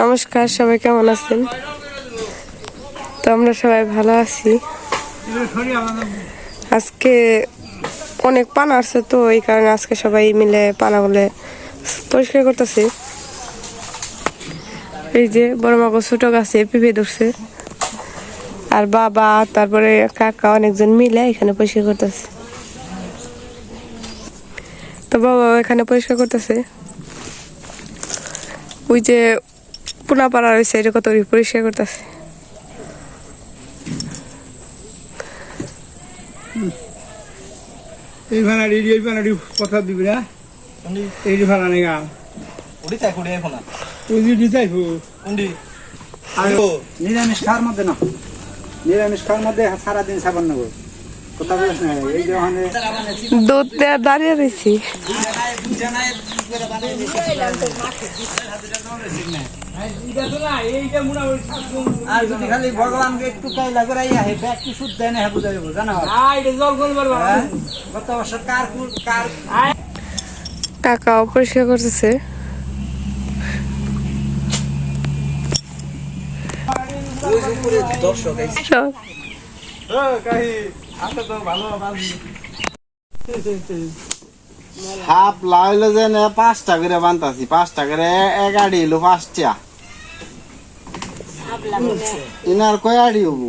নমস্কার, সবাই কেমন আছেন? তো আমরা সবাই ভালো আছি। আজকে অনেক পানা আসছে, তো এই কারণে আজকে সবাই মিলে পানাগুলো পরিষ্কার করতেছে। এই যে বড় মাগো, ছোট গাছে পেঁপে ধরছে। আর বাবা, তারপরে কাকা অনেকজন মিলে এখানে পরিষ্কার করতেছে। তো বাবা এখানে পরিষ্কার করতেছে। ওই যে পুনা পাড়া রয়েছে এটা কত পরিষ্কার করতেছে। এই ভাড়াটি এই ভাড়াটি কথা দিবি না? এই ভাড়া নেই গা উড়ি এখন। উন্ডি আর নিরামিষ খাওয়ার মধ্যে না। নিরামিষ খাওয়ার মধ্যে সারাদিন সাবান নেব। দুধ দেওয়া দাঁড়িয়ে রয়েছি। আর যদি খালি ভগবানকে একটু কাইলা করে হে ব্যাগ কি শুদ্ধ দেয় না হ্যাঁ বুঝা যাব জানা? হয়? হ্যাঁ? গত বছর কার কুল- কার কাকাও পরিষ্কার করতেছে। দর্শক এই সব হাফ লাইলো যে পাঁচটা করে বানতাছি পাঁচটা করে এক আড়ি এলো পাঁচটা। ইনার কয় আড়ি হব?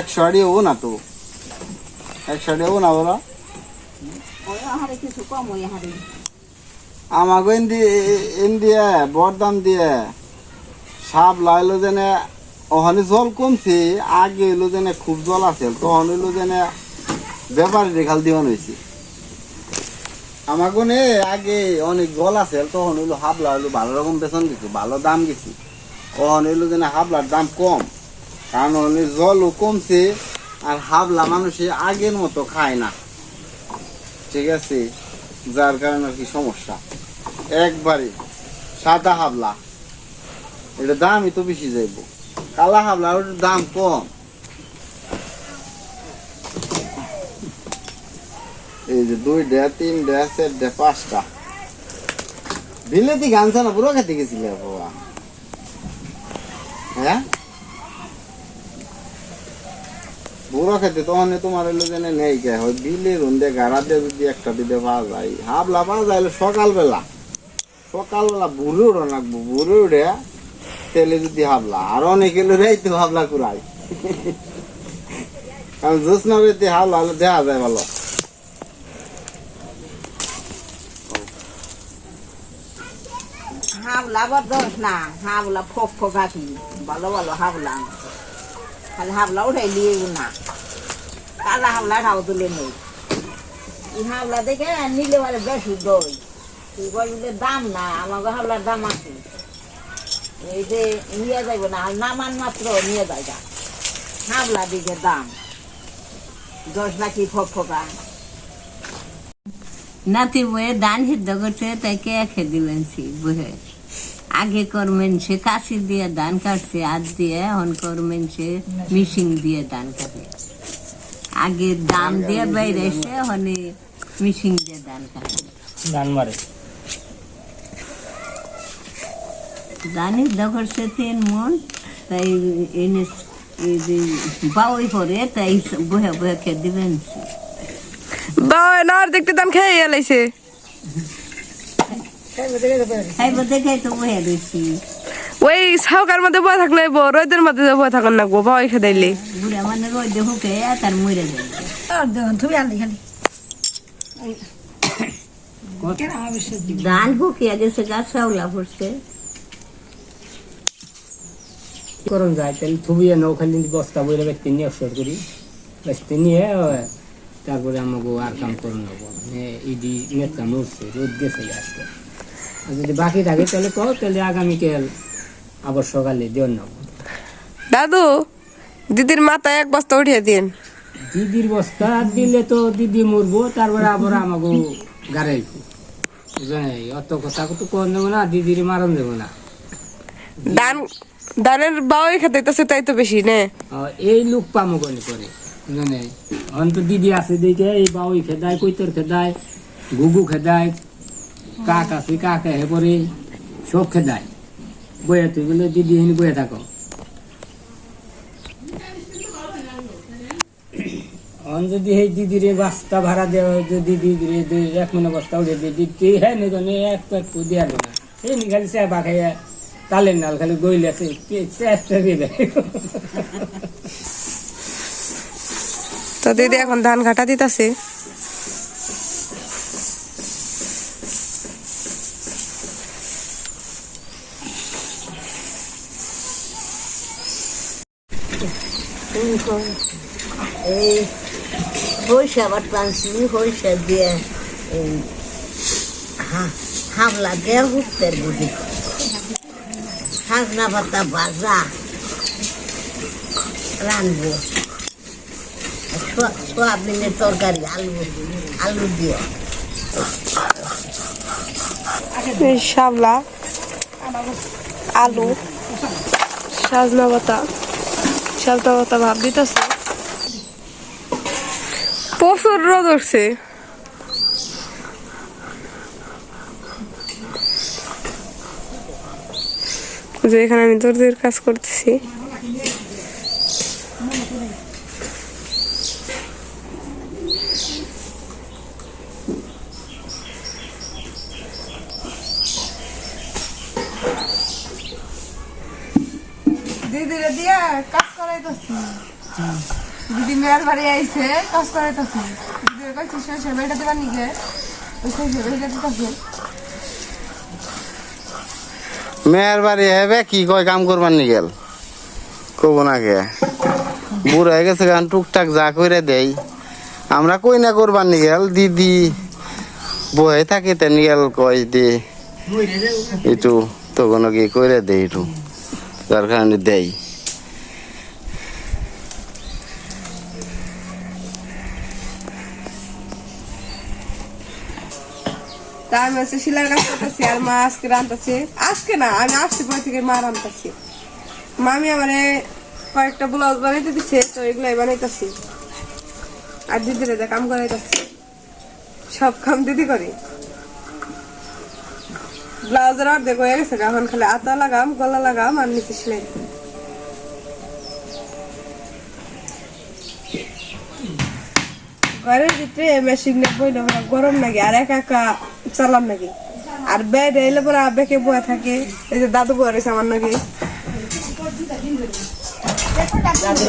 একশো আড়ি হব না তো। একশো আড়ি হব না বলো? আমাকে ইন্দি ইন্ডিয়া বরদাম দিয়ে সাপ লাইলো যেনে ওখানে জল কমছে, আগে এলো যেনে খুব জল আছে, তখন এলো যেনে ব্যাপারী রেখাল দিওয়ান হয়েছে। আমাকে নে, আগে অনেক জল আছে, তখন হইল হাবলা হইল ভালো রকম বেতন গেছে ভালো দাম গেছে। তখন হইল যেন হাবলার দাম কম, কারণ হলে জলও কমছে, আর হাবলা মানুষে আগের মতো খায় না। ঠিক আছে? যার কারণে আর কি সমস্যা। একবারে সাদা হাবলা, এটা দামই তো বেশি যাইব। কালা হাবলা ওটার দাম কম। এই যে দুই ডে, তিন ডে, চার ডে, পাঁচটা। বিলেতি গান না পুরো খেতে গেছিলে, বাবা। হ্যাঁ? বুড়ো খেতে তখন তোমার এলো জেনে নেই কে? হয় বিলে রুন্দে গাড়া দিয়ে যদি একটা দিতে পাওয়া যায়। হাবলা পাওয়া যায় সকালবেলা। সকালবেলা বুড়ে উড়ো লাগবো বুড়ে উড়ে তেলে যদি হাবলা, আর অনেক রে তো হাবলা কুড়াই কারণ জোসনা বেতে হাবলা হলে দেখা যায় ভালো। হাবলা আবার দোষ না, হাবলা ফোক ফোক আঁকি ভালো ভালো হাবলা। খালি হাবলা উঠাই নিয়ে না। কালা হাবলা খাও তুলে নেই হাবলা দেখে নিলে বেশি দই। তুই দাম না আমাকে হাবলার দাম আছে। এই যে নিয়ে যাইব না নামান মাত্র নিয়ে যায় যা হাবলা দিকে দাম। দশ লাখি ফোক ফোকা। নাতি বয়ে ধান সিদ্ধ করছে তাই কে খেয়ে দিলেন বহে আগে করমেন সে কাশি দিয়ে ধান কাটছে আজ দিয়ে এখন করমেন সে মিশিং দিয়ে ধান কাটে। আগে দাম দিয়ে বাইরে এসে হনে মিশিং দিয়ে ধান কাটে। গান মারে। ধান সিদ্ধ করছে তিন মন তাই এনে বাউই করে তাই বহে বহে খেয়ে দিবেন। সে বাবা না আর দেখতে দাম খেয়ে এলাইছে। খাইব দেখে তো বহে ওই সাউকার মধ্যে বয়ে থাকলে রোদের মধ্যে বয়ে থাকুন না গো বাবা খেয়ে দিলে। বুড়া মানে রোদ হুকে তার মরে যাবে ধান হুকিয়া গেছে গাছ শাওলা পড়ছে করুন যায় তাহলে থুবিয়ে নাও খালি বস্তা বইলে ব্যক্তি নিয়ে অফসর করি। ব্যক্তি নিয়ে তারপরে আমাকে আর কাম করে নেব ইডি মেচা মরছে রোদ গেছে আজকে। আর যদি বাকি থাকে তাহলে কও তাহলে আগামীকাল আবার সকালে দেওয়ার নেব দাদু দিদির মাথায় এক বস্তা উঠিয়ে দিন। দিদির বস্তা দিলে তো দিদি মরবো তারপরে আবার আমাকে গাড়াইবো বুঝলেন? অত কথা তো কোন দেবো না দিদির মারণ দেবো না। ধান ধানের বাওয়াই খেতে হইতাছে তাই তো বেশি, নে। এই লোক পামো গনি করে জানে অন্ত দিদি আছে দেখে, এই বাউই খেদায়, কৈতর খেদায় গুগু খেদায়, কাক আছে, কাক হে পরে সব খেদায়। বয়ে তুই বলে, দিদি হিনি বয়ে থাকো। অন যদি এই দিদির বস্তা ভাড়া দেওয়া যদি দিদির এক মনে বস্তা উঠে দিয়ে হ্যাঁ নি তো এক তো একটু দেওয়া না। এই নি খালি চা তালের নাল খালি গইলে আছে চেষ্টা তো দিদি এখন ধান ঘাটা দিতেছে। এই দিয়ে এই হা- হামলা দিয়ে হুকতের বুঝি। সাজনা পাতা ভাজা সোয়াবিনের তরকারি আলু আলু দিয়ে এই আলু সাজনা পাতা সাজনা পাতা ভাব দিতেছে প্রচুর রোদ উঠছে যে এখানে আমি দর্জির কাজ করতেছি। দিদিরে দিয়ে কাজ করাইতেছি। দিদি মেয়ের বাড়ি আইছে, কাজ করাইতেছি। দিদির কাছে শেষে বেটা দেবার নিগে। ওই শেষে বেটা দিতেছে। মেয়ের বাড়ি হেবে কি কয় কাম করবার নি গেল কব না কে? বুড়ো হয়ে গেছে কারণ টুকটাক যা করে দেই। আমরা কই না করবার নি গেল দিদি বয়ে থাকে নি গেল কয় দে। একটু তখন কি করে দেই একটু যার কারণে দেই। তা শিলার কাজ করতেছি আর মা আজকে আজকে না, আমি আসছি পর থেকে মা আমারে কয়েকটা ব্লাউজ বানাইতে দিচ্ছে তো বানাইতেছি। আর কাম করাইতেছি। সব কাম দিদি করি। ব্লাউজের অর্ধেক হয়ে গেছে এখন খালি আতা লাগাম, গলা লাগাম আর নিচে সেলাই। ঘরের ভিতরে মেশিন পরে গরম লাগে, আর একা একা চালাম নাকি? আর বেড এলে পরে বেঁকে বয়ে থাকে। এই যে দাদু বয়ে রয়েছে আমার নাকি। তাদের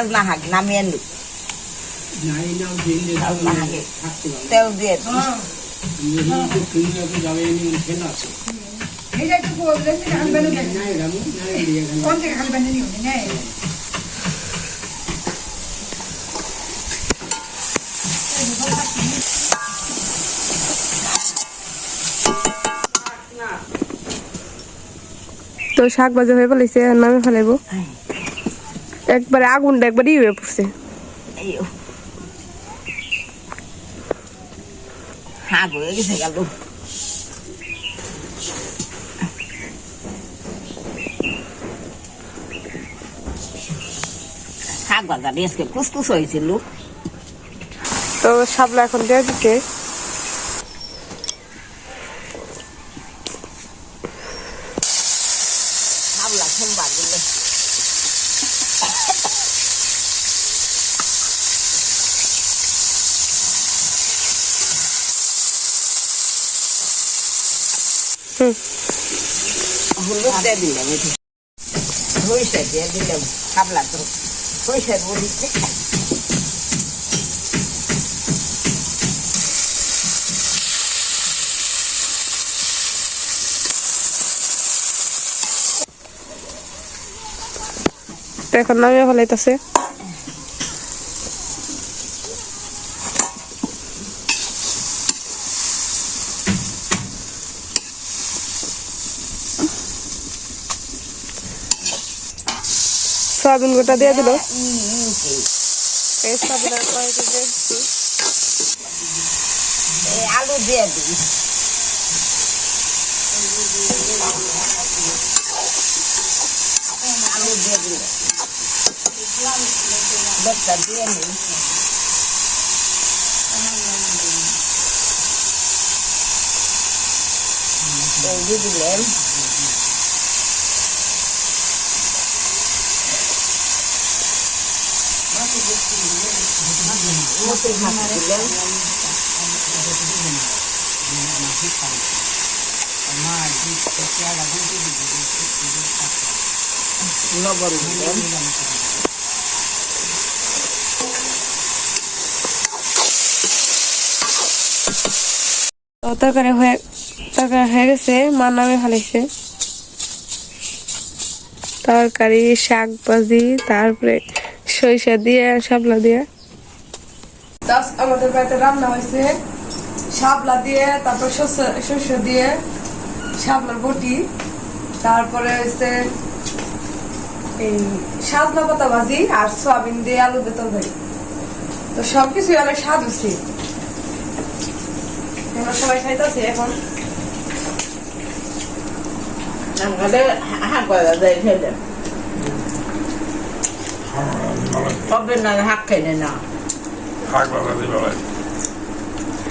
বই না হাগ নামিয়ে নি। তেল দিয়ে তো শাক ভাজা হয়ে ফেলাইছে আর নামে ফেলাইবো। একবারে আগুনটা একবারে ই হয়ে পড়ছে কুসকুস হয়েছিল। তো শাপলা এখন দেওয়া সোমবার গেলে হলুদ দিয়ে দিলাম সরিষা এখন নামিয়ে ফেলাইতেছে। সয়াবিন গোটা দিয়ে দিল। আলু দিয়ে দিই। আলু দিয়ে দিলে বেগটা দিয়ে নিই এই দিয়ে দিলেন মতো ভাত দিলেন তরকারি হয়ে গেছে মা নামে ফেলাইছে। তরকারি শাক ভাজি তারপরে সরিষা দিয়ে শাপলা দিয়ে। আমাদের বাড়িতে রান্না হয়েছে। শাপলা দিয়ে তারপর শস্য দিয়ে শাপলার বটি। তারপরে হয়েছে এই সাজনা পাতা ভাজি আর সয়াবিন দিয়ে আলু দিয়ে তরকারি। তো সবকিছুই অনেক স্বাদ হচ্ছে আমরা সবাই খাইতেছি এখন? আমাদের হাঁক যায় খেলে কবে না হাঁক খেলে না শাক বাবা দিবা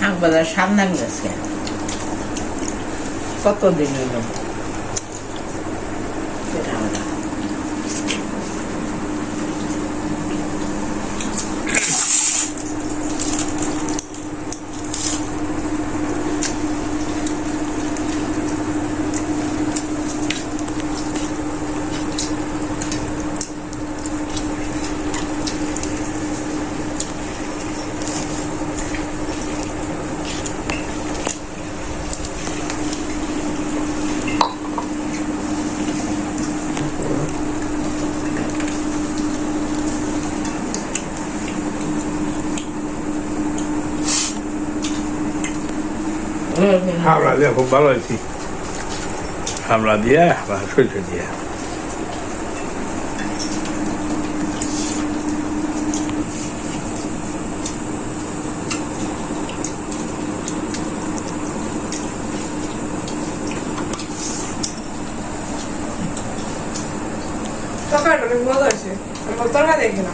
হাঁক বাজার সামনে গেছে কতদিন হইল হামলা দিয়ে খুব ভালো হয়েছি। হামলা দিয়ে সরিষ দিয়ে। তরকারিটা অনেক মজা হয়েছে। আমরা তরকারি দেখে না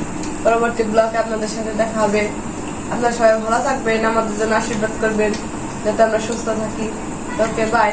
পরবর্তী ব্লগে আপনাদের সাথে দেখা হবে। আপনারা সবাই ভালো থাকবেন, আমাদের জন্য আশীর্বাদ করবেন, যাতে আমরা সুস্থ থাকি। Okay bye